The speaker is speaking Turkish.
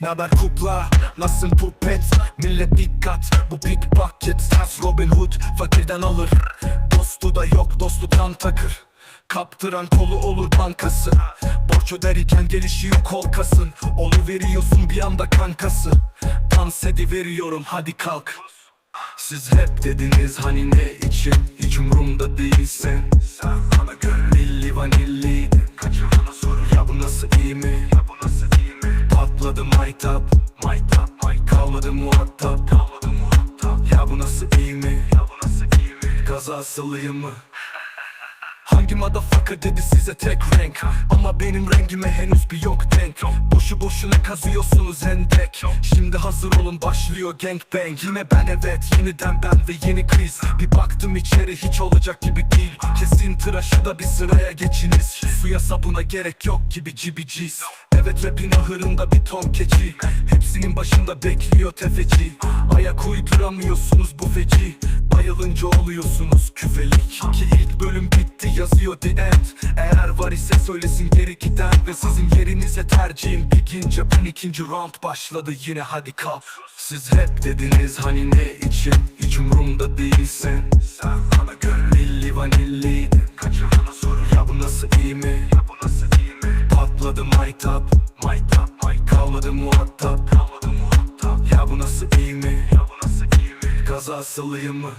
Naber kukla, nasılsın pupet Millet dikkat, bu pickpocket. Ters Robin Hood, fakirden alır. Dostu da yok, dostu kan takır. Kaptıran kolu olur bankası. Borç öder iken gelişiyor kol kasın. Olu veriyorsun bir anda kankası. Dans veriyorum hadi kalk. Siz hep dediniz hani ne için? Hiç umurumda mi Patladı maytap Maytap maytap Kalmadı muhatap. Kalmadı muhatap. Ya bu nasıl iyi mi? Ya bu nasıl iyi mi? Gaza asılayım mı? Hangi motherfucker dedi size tek renk? Ama benim rengime henüz bir yok denk. Boşu boşuna kazıyorsunuz hendek Şimdi hazır olun başlıyor gangbang Yine ben evet yeniden ben ve yeni kriz. Bir baktım içeri hiç olacak gibi değil. Kesin tıraşı da bir sıraya geçiniz. Suya sabuna gerek yok gibi cibiciz Evet rapin ahırında bir ton keçi. Hepsinin başında bekliyor tefeci. Ayak uyduramıyorsunuz bu feci. Bayılınca oluyorsunuz küfelik. Ki ilk bölüm bitti yazıyor the end. Eğer var ise söylesin geri giden Ve sizin yerinize tercihim bigince Ben ikinci round başladı. Yine hadi kalk. Siz hep dediniz hani ne için? Hiç umurumda değilsin. Sen bana göre milli vanilliydi maytap Maytap maytap Kalmadı muhatap. Kalmadı muhatap Ya bu nasıl iyi mi Ya bu nasıl iyi mi? Gaza asılayım mı